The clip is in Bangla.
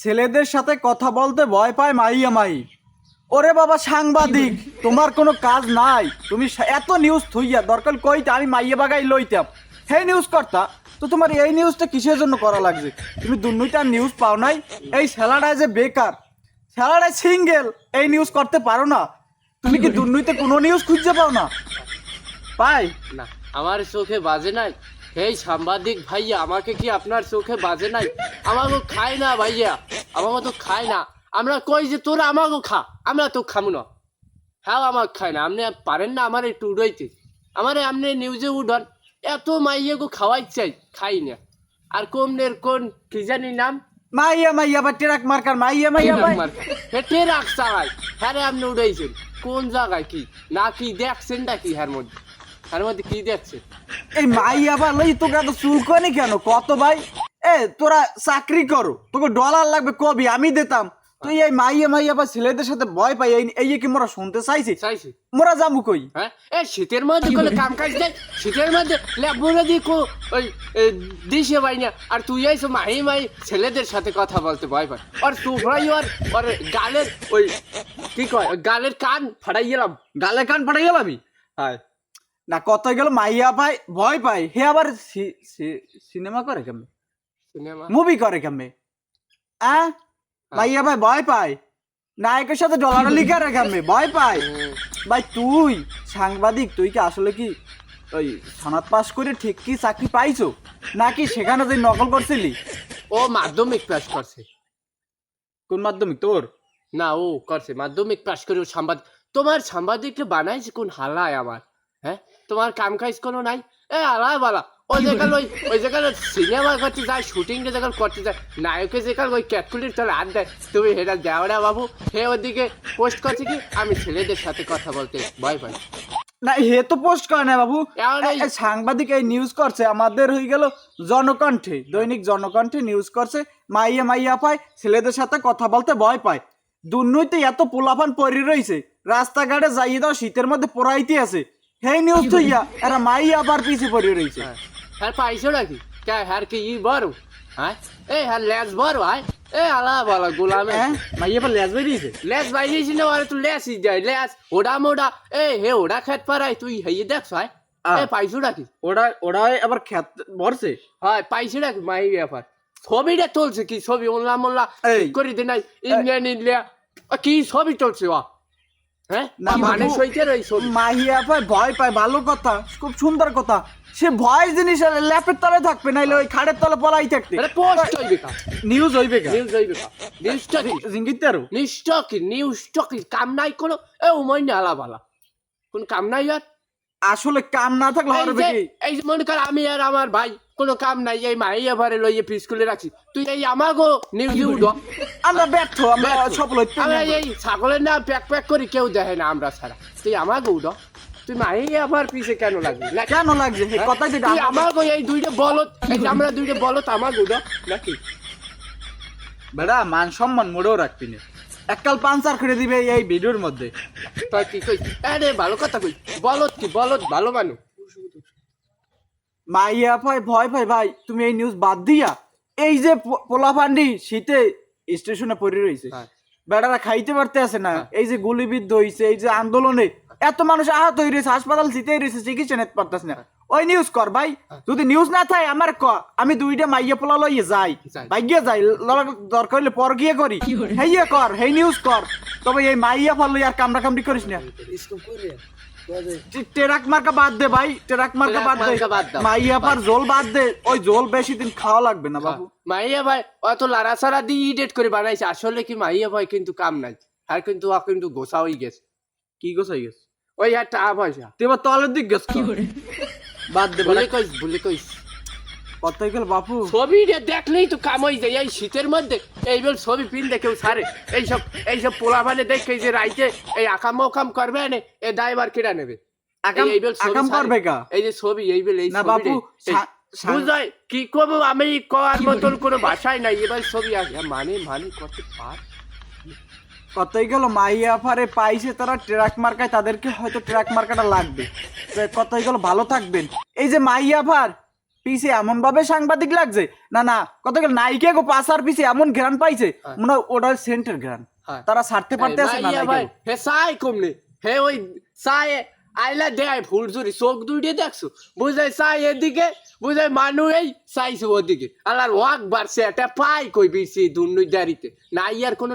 ছেলেদের সাথে কথা বলতে ভয় পায় মাইয়া মাই। ওরে বাবা সাংবাদিক, তোমার কোনো কাজ নাই। তুমি এত নিউজ থইয়া, দরকার কইতে আমি মাইয়া বাগাই লইতাম। হে নিউজ করতা তো তোমার এই নিউজটা কিসের জন্য করা লাগছে? তুমি দুর্নীতি নিউজ পাও নাই, এই ছেলাটায় যে বেকার ছেলাটায় সিঙ্গেল এই নিউজ করতে পারো না। তুমি কি দুর্নীতিতে কোনো নিউজ খুঁজতে পাও না? পাই? না, আমার চোখে বাজে নাই। এই সাংবাদিক ভাইয়া আমাকে কি আপনার চোখে বাজে নাই? আমাকে খায় না ভাইয়া আমাকে তো খায় না। আমরা কই যে তোরা আমাকে খা আমরা তো খামু না। হ্যাঁ আমাকে খায় না। আপনি পারেন না আমার একটু উড়াইতে। আমার আপনি নিউজে উঠন। এত মাইয়ে গো খাওয়াই চাই খাই না। আর কোমনের কোন কি জানি নাম? মাইয়া মাইয়া বা টেরাক মার্কার মাইয়া মাইয়া হেঁটে রাখছা ভাই হ্যাঁ আপনি উড়াইছেন। কোন জায়গায় কি? না কি দেখছেন না কি হ্যার মধ্যে? হ্যার মধ্যে কি দেখছেন? এই মাইয়া বা লই তোকে এত চুলকনি কেন? কত ভাই? এ তোরা চাকরি করো। তোকে ডলার লাগবে কবি আমি দিতাম। তুই এই মাইয়া মাইয়া বা ছেলেদের সাথে ভয় পাই এই এই কি মোরা শুনতে চাইছি? চাইছি। মোরা যাব কই? হ্যাঁ? এ শীতের মধ্যে কোনো কাম কাজ দেয় শীতের মধ্যে লেবুরা দিয়ে কো ওই দিশে পাই না আর তুই আইসো মাহি মাই ছেলেদের সাথে কথা বলতে ভয় পায় আর তুই ভাই ওর ওর গালের ওই কি কয়? গালের কান ফাড়াই গেলাম। গালে কান পাঠাই গেল আমি? হায়। না কত গেল? মাইয়া পাই ভয় পাই হে আবার সিনেমা করে কেমনে? সিনেমা? মুভি করে কেমনে? আ মাইয়া ভাই ভয় পায়। নায়কের সাথে ডলাডলি করে কেমনে? ভয় পায়। ভাই তুই সাংবাদিক তুই কি আসলে কি ওই সনাত পাস করে ঠিক কি চাকরি পাইছো? নাকি সেখানে তুই নকল করছিলি? ও মাধ্যমিক পাস করছে। কোন মাধ্যমিক? তোর? না ও করছে। মাধ্যমিক পাস করে ও সাংবাদিক তোমার সাংবাদিককে বানাইছে কোন হালায় আমার? হ্যাঁ? তোমার কাম কাজ কোনো নাই? এ আলায় বালা। ওই জায়গায় ওই ওই জায়গায় সিনেমা করতে যায় শুটিং যখন করতে যায় নায়কের যেখানে ওই ক্যালকুলেট চলে হাত দেয়। তুমি হেটা দেওয়া বাবু। হে ওদিকে পোস্ট করছে কি? আমি ছেলেদের সাথে কথা বলতে ভয় পাই না হে তো পোস্ট করে না বাবু। সাংবাদিক এই নিউজ করছে আমাদের হয়ে গেল জনকণ্ঠে। দৈনিক জনকণ্ঠে নিউজ করছে মাইয়া মাইয়া পায় ছেলেদের সাথে কথা বলতে ভয় পায়। দুর্নীতি এত পোলাফান পরি রয়েছে রাস্তাঘাটে যাইয়ে দাও শীতের মধ্যে পড়াইতে আছে। হেই নিউজ তো ইয়া এরা মাইয়া আবার পিছে পড়ে রয়েছে হ্যাঁ। হ্যাঁ পাইছো নাকি? কে হ্যার কি ই বড়? হ্যাঁ? এ হ্যার লেজ বড় হয় এ আলা বলা গোলামে। হ্যাঁ? মাইয়া পর লেজ বেরিয়েছে? লেস বাইরেছি না আরে তুই লেস যাই লেস ওডা মোডা। এ হে ওডা খেত পারাই তুই হেয়ে দেখছ হয় আহ। এ পাইছো নাকি? ওরা ওরা আবার খ্যাত ভরছে হয় পাইছো নাকি মাই ব্যাপার? ছবিটা তুলছে কি? ছবি মোল্লা মোল্লা করে দে নাই ইন্ডিয়ান ইন্ডিয়া। কি ছবি তুলছে ও ভয় পায় ভালো কথা খুব সুন্দর কথা। সে ভয় জিনিস ল্যাপের তলে থাকবে নাইলে ওই খাড়ের তলে পলাই থাকবে। নিউজ হইবে নিউজ হইবে জিঙ্গিতে আরও? কি কাম নাই কোনো? এ আলা কোন কাম নাই আর? আসলে কাম না থাকলে হবে কি? এই যে মনে কর আমি আর আমার ভাই কোনো কাম নাই এই মাই এবারে লইয়ে স্কুলে রাখছি। তুই এই আমাগো নিউজে উঠো। আমরা ব্যর্থ আমরা সফল হইতে আমরা এই ছাগলের না প্যাক প্যাক করি কেউ দেখে না আমরা ছাড়া। তুই আমাকে উঠো। তুই মাই আবার পিছে কেন লাগবি? না কেন লাগছে এই কথা যেটা তুই আমাকে এই দুইটা বলত এই যে আমরা দুইটা বলত আমাকে উঠো। নাকি? বেড়া মান সম্মান মোড়েও রাখবি না। এককাল পাঞ্চার করে দিবে এই ভিডিওর মধ্যে। তুই কি কই আরে ভালো কথা কই বলত কি? বলত ভালো মানুষ। মাইয়া পায় ভয় পায় ভাই তুমি এই নিউজ বাদ দিয়া। এই যে পো- পোলাপান্ডি শীতে স্টেশনে পড়ে রয়েছে হ্যাঁ। বেড়ারা খাইতে পারতে আছে না। হ্যাঁ। এই যে গুলিবিদ্ধ হয়েছে এই যে আন্দোলনে এত মানুষ আহত হয়ে রয়েছে হাসপাতাল জিতে রয়েছে চিকিৎসা নিতে পারতেছে না। ওই নিউজ কর ভাই। হ্যাঁ। যদি নিউজ না থাকে আমার ক আমি দুইটা মাইয়া পোলা লইয়ে যাই। যাই। যাই লড়া- দরকার হলে পর গিয়ে করি। হেইয়ে কর হেই নিউজ কর। তবে এই মাইয়া ফল আর কামড়া কামড়ি করিস না। টেরাক মার্কা বাদ দে ভাই। টেরাক মার্কা বাদ দে। মাইয়া পার জোল বাদ দে। ওই জোল বেশি দিন খাওয়া লাগবে না বাবু। মাইয়া ভাই অত লাড়াছাড়া দিয়ে ইডিট করে বানাইছে। আসলে কি মাইয়া ভাই কিন্তু কাম নাই। আর কিন্তু ও কিন্তু গোসা হয়ে গেছে। কি গোছাই গেছে? ওই আর টাকা পয়সা তুই এবার তলের দিক গেছ বাদ দে বলে কইস বলে কইস। কত গেল বাপু? ছবিটা দেখলেই তো কাম হয়ে যায়। এই শীতের মধ্যে এইবার ছবি পিনতে কেউ সারে এইসব এইসব পোলা দেখে এই যে রাইতে এই আকাম ওকাম করবে না এ ড্রাইভার নেবে? আকাম- এই- এইবার আকাম করবে কা? এই যে ছবি এইবার এই না বাপু, বুঝাই কি করব আমি? করার মতন কোনো ভাষাই নাই। এবার ছবি আসে মানে মানে করতে পার? কতই গেল? মাইয়া পারে পাইছে তারা ট্রাক মার্কায় তাদেরকে হয়তো ট্রাক মার্কাটা লাগবে। তো কতই গেল ভালো থাকবেন। এই যে মাইয়া পার পিছে এমন ভাবে সাংবাদিক লাগছে? না না কত গেল নাইকে গো পাশার পিছে এমন ঘ্রাণ পাইছে হ্যাঁ। মনে হয় ওটা সেন্টের ঘ্রাণ। হ্যাঁ। তারা ছাড়তে পারতে আছে না ভাই হে সাই কমনে হে ওই সাই আইলা দেয় ফুল জুরি চোখ দুইটে দেখছ? বুঝাই সাই এদিকে বুঝাই মানু এই সাইছে ওদিকে। আল্লাহর ওয়াক বাড়ছে একটা পাই কই বিছি দুর্নুই দাঁড়িতে। না ইয়ার কোনো